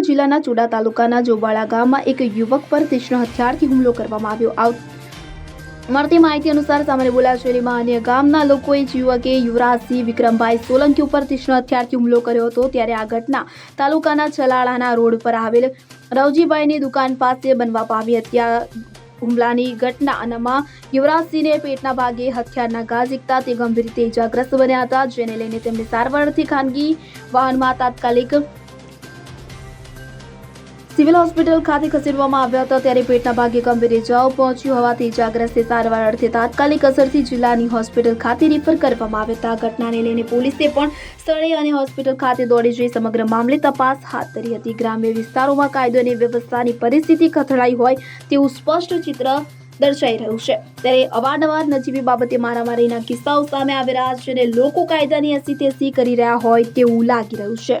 જિલ્લાના ચુડા તાલુકાના જોબાળા ગામમાં એક યુવક પર તીક્ષ્ણ હથિયારથી હુમલો કરવામાં આવ્યો. આવ- મળતી માહિતી અનુસાર સામાન્ય બોલાશેરીમાં અન્ય ગામના લોકોએ યુવકે યુવરાજસિંહ વિક્રમભાઈ સોલંકી ઉપર તીક્ષ્ણ હથિયારથી હુમલો કર્યો હતો. ત્યારે આ ઘટના તાલુકાના છલાળાના રોડ પર આવેલ રવજીભાઈની દુકાન પાસે બનવા પામી હત્યા હુમલાની ઘટના ઘટનામાં યુવરાજસિંહને પેટના ભાગે હથિયારના ઘા ઝીકતા તે ગંભીર રીતે ઇજાગ્રસ્ત બન્યા હતા, જેને લઈને તેમને સારવારથી ખાનગી વાહનમાં તાત્કાલિક સિવિલ હોસ્પિટલ ખાતે ખસેડવામાં આવ્યા હતા ત્યારે પેટના ભાગે ગંભીર ઇજાઓ પહોંચી હોવાથી ઇજાગ્રસ્તે સારવાર અર્થે તાત્કાલિક અસરથી જિલ્લાની હોસ્પિટલ ખાતે રેફર કરવામાં આવ્યા હતા. ઘટનાને લઈને પોલીસે પણ સ્થળે અને હોસ્પિટલ ખાતે દોડી જઈ સમગ્ર મામલે તપાસ હાથ ધરી હતી. ગ્રામ્ય વિસ્તારોમાં કાયદો અને વ્યવસ્થાની પરિસ્થિતિ કથળાઈ હોય તેવું સ્પષ્ટ ચિત્ર દર્શાઈ રહ્યું છે. ત્યારે અવારનવાર નજીવી બાબતે મારામારીના કિસ્સાઓ સામે આવી રહ્યા છે અને લોકો કાયદાની એસી તેસી કરી રહ્યા હોય તેવું લાગી રહ્યું છે.